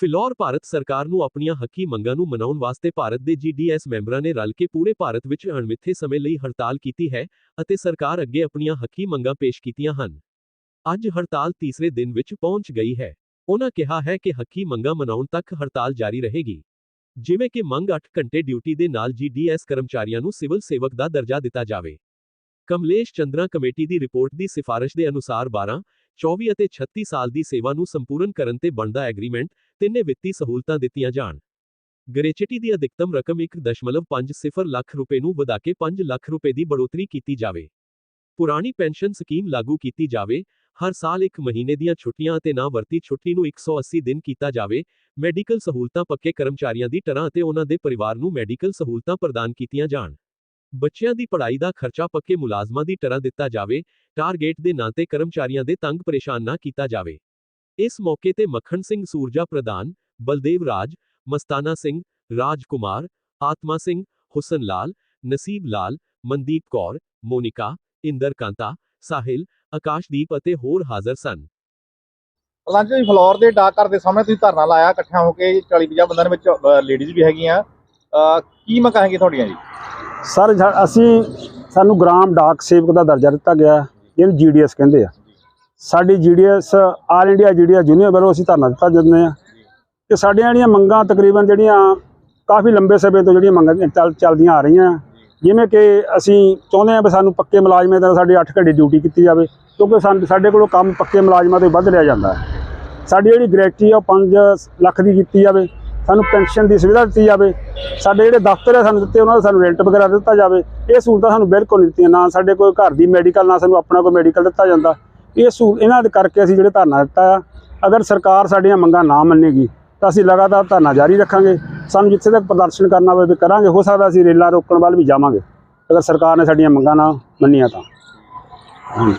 ਫਿਲੌਰ ਭਾਰਤ ਸਰਕਾਰ ਨੂੰ ਆਪਣੀਆਂ ਹੱਕੀ ਮੰਗਾਂ ਨੂੰ ਮਨਾਉਣ ਵਾਸਤੇ ਭਾਰਤ ਦੇ ਜੀਡੀਐਸ ਮੈਂਬਰਾਂ ਨੇ ਰਲ ਕੇ ਪੂਰੇ ਭਾਰਤ ਵਿੱਚ ਅਣਮਿੱਥੇ ਸਮੇਂ ਲਈ ਹੜਤਾਲ ਕੀਤੀ ਹੈ ਅਤੇ ਸਰਕਾਰ ਅੱਗੇ ਆਪਣੀਆਂ ਹੱਕੀ ਮੰਗਾਂ ਪੇਸ਼ ਕੀਤੀਆਂ ਹਨ। ਅੱਜ ਹੜਤਾਲ ਤੀਸਰੇ ਦਿਨ ਵਿੱਚ ਪਹੁੰਚ ਗਈ ਹੈ। ਉਹਨਾਂ ਕਿਹਾ ਹੈ ਕਿ ਹੱਕੀ ਮੰਗਾਂ ਮਨਾਉਣ ਤੱਕ ਹੜਤਾਲ ਜਾਰੀ ਰਹੇਗੀ। ਜਿਵੇਂ ਕਿ ਮੰਗ 8 ਘੰਟੇ ਡਿਊਟੀ ਦੇ ਨਾਲ ਜੀਡੀਐਸ ਕਰਮਚਾਰੀਆਂ ਨੂੰ ਸਿਵਲ ਸੇਵਕ ਦਾ ਦਰਜਾ ਦਿੱਤਾ ਜਾਵੇ। ਕਮਲੇਸ਼ ਚੰਦਰਾ ਕਮੇਟੀ ਦੀ ਰਿਪੋਰਟ ਦੀ ਸਿਫਾਰਿਸ਼ ਦੇ ਅਨੁਸਾਰ 12 24 ਅਤੇ 36 ਸਾਲ ਦੀ ਸੇਵਾ ਨੂੰ ਸੰਪੂਰਨ ਕਰਨ ਤੇ ਬਣਦਾ ਐਗਰੀਮੈਂਟ, ਤਿੰਨੇ ਵਿੱਤੀ ਸਹੂਲਤਾਂ ਦਿੱਤੀਆਂ ਜਾਣ। ਗ੍ਰੈਚੁਇਟੀ ਦੀ ਅਧਿਕਤਮ ਰਕਮ 1.50 ਲੱਖ ਰੁਪਏ ਨੂੰ ਵਧਾ ਕੇ 5 ਲੱਖ ਰੁਪਏ ਦੀ ਬੜੋਤਰੀ ਕੀਤੀ ਜਾਵੇ। ਪੁਰਾਣੀ ਪੈਨਸ਼ਨ ਸਕੀਮ ਲਾਗੂ ਕੀਤੀ ਜਾਵੇ, ਹਰ ਸਾਲ ਇੱਕ ਮਹੀਨੇ ਦੀਆਂ ਛੁੱਟੀਆਂ ਅਤੇ ਨਾ ਵਰਤੀ ਛੁੱਟੀ ਨੂੰ 180 ਦਿਨ ਕੀਤਾ ਜਾਵੇ, ਮੈਡੀਕਲ ਸਹੂਲਤਾਂ ਪੱਕੇ ਕਰਮਚਾਰੀਆਂ ਦੀ ਤਰ੍ਹਾਂ ਅਤੇ ਉਹਨਾਂ ਦੇ ਪਰਿਵਾਰ ਨੂੰ ਮੈਡੀਕਲ ਸਹੂਲਤਾਂ ਪ੍ਰਦਾਨ ਕੀਤੀਆਂ ਜਾਣ। ਬੱਚਿਆਂ ਦੀ ਪੜ੍ਹਾਈ ਦਾ ਖਰਚਾ ਪੱਕੇ ਮੁਲਾਜ਼ਮਾਂ ਦੀ ਤਰ੍ਹਾਂ ਦਿੱਤਾ ਜਾਵੇ ਟਾਰਗੇਟ ਦੇ ਨਾਂ ਤੇ ਕਰਮਚਾਰੀਆਂ ਦੇ ਤੰਗ ਪਰੇਸ਼ਾਨ ਨਾ ਕੀਤਾ ਜਾਵੇ। ਇਸ ਮੌਕੇ ਤੇ ਮੱਖਣ ਸਿੰਘ ਸੂਰਜਾ ਪ੍ਰਧਾਨ ਬਲਦੇਵ ਰਾਜ ਮਸਤਾਨਾ ਸਿੰਘ ਰਾਜ ਕੁਮਾਰ ਆਤਮਾ ਸਿੰਘ ਹੁਸਨ ਲਾਲ ਨਸੀਬ ਲਾਲ ਮਨਦੀਪ ਕੌਰ ਮੋਨਿਕਾ ਇੰਦਰ ਕਾਂਤਾ ਸਾਹਿਲ ਆਕਾਸ਼ਦੀਪ ਅਤੇ ਹੋਰ ਹਾਜ਼ਰ ਸਨ। ਪ੍ਰਧਾਨ ਜੀ ਫਲੋਰ ਦੇ ਡਾਕ ਘਰ ਦੇ ਸਾਹਮਣੇ ਤੁਸੀਂ ਧਰਨਾ ਲਾਇਆ ਇਕੱਠਿਆਂ ਹੋ ਕੇ 40 50 ਬੰਦਿਆਂ ਦੇ ਵਿੱਚ ਲੇਡੀਜ਼ ਵੀ ਹੈਗੀਆਂ। ਕੀ ਮੰਗਾਂ ਹੈਗੀਆਂ ਤੁਹਾਡੀਆਂ ਜੀ? ਸਰ ਅਸੀਂ ਸਾਨੂੰ ਗ੍ਰਾਮ ਡਾਕ ਸੇਵਕ ਦਾ ਦਰਜਾ ਦਿੱਤਾ ਗਿਆ। ਹੈ, ਜਿਹਨੂੰ ਜੀਡੀਐਸ ਕਹਿੰਦੇ ਆ। ਸਾਡੀ GDS all India GDS junior ਵੱਲੋਂ ਅਸੀਂ ਧਰਨਾ ਦਿੱਤਾ ਜਾਂਦੇ ਆ। ਕਿ ਸਾਡੀਆਂ ਜਿਹੜੀਆਂ ਮੰਗਾਂ ਤਕਰੀਬਨ ਜਿਹੜੀਆਂ ਕਾਫੀ ਲੰਬੇ ਸਮੇਂ ਤੋਂ ਜਿਹੜੀਆਂ ਮੰਗਾਂ ਚੱਲ ਚੱਲਦੀਆਂ ਆ ਰਹੀਆਂ। ਜਿਵੇਂ ਕਿ ਅਸੀਂ ਚਾਹੁੰਦੇ ਆ ਵੀ ਸਾਨੂੰ ਪੱਕੇ ਮੁਲਾਜ਼ਮਾਂ ਦਾ ਸਾਡੀ 8 ਘੰਟੇ ਡਿਊਟੀ ਕੀਤੀ ਜਾਵੇ ਕਿਉਂਕਿ ਸਾਨੂੰ ਸਾਡੇ ਕੋਲੋਂ ਕੰਮ ਪੱਕੇ ਮੁਲਾਜ਼ਮਾਂ ਤੋਂ ਵੱਧ ਲਿਆ ਜਾਂਦਾ ਹੈ। ਸਾਡੀ ਜਿਹੜੀ ਗ੍ਰੈਚੁਟੀ ਆ ਉਹ 5 ਲੱਖ ਦੀ ਕੀਤੀ ਜਾਵੇ। ਸਾਨੂੰ ਪੈਨਸ਼ਨ ਦੀ ਸੁਵਿਧਾ ਦਿੱਤੀ ਜਾਵੇ। ਸਾਡੇ ਜਿਹੜੇ ਦਫ਼ਤਰ ਹੈ ਸਾਨੂੰ ਦਿੱਤੇ, ਉਹਨਾਂ ਦਾ ਸਾਨੂੰ ਰੈਂਟ ਵਗੈਰਾ ਦਿੱਤਾ ਜਾਵੇ। ਇਹ ਸਹੂਲਤਾਂ ਸਾਨੂੰ ਬਿਲਕੁਲ ਨਹੀਂ ਦਿੱਤੀਆਂ, ਨਾ ਸਾਡੇ ਕੋਈ ਘਰ ਦੀ ਮੈਡੀਕਲ ਨਾ ਸਾਨੂੰ ਆਪਣਾ ਕੋਈ ਮੈਡੀਕਲ ਦਿੱਤਾ ਜਾਂਦਾ। ਇਹ ਸਹੂਲ ਇਹਨਾਂ ਦੇ ਕਰਕੇ ਅਸੀਂ ਜਿਹੜੇ ਧਰਨਾ ਦਿੱਤਾ ਆ, ਅਗਰ ਸਰਕਾਰ ਸਾਡੀਆਂ ਮੰਗਾਂ ਨਾ ਮੰਨੇਗੀ, ਤਾਂ ਅਸੀਂ ਲਗਾਤਾਰ ਧਰਨਾ ਜਾਰੀ ਰੱਖਾਂਗੇ। ਸਾਨੂੰ ਜਿੱਥੇ ਤੱਕ ਪ੍ਰਦਰਸ਼ਨ ਕਰਨਾ ਹੋਵੇ ਕਰਾਂਗੇ, ਹੋ ਸਕਦਾ ਅਸੀਂ ਰੇਲਾਂ ਰੋਕਣ ਵੱਲ ਵੀ ਜਾਵਾਂਗੇ। ਅਗਰ ਸਰਕਾਰ ਨੇ ਸਾਡੀਆਂ ਮੰਗਾਂ ਨਾ ਮੰਨੀਆਂ ਤਾਂ। ਹਾਂਜੀ।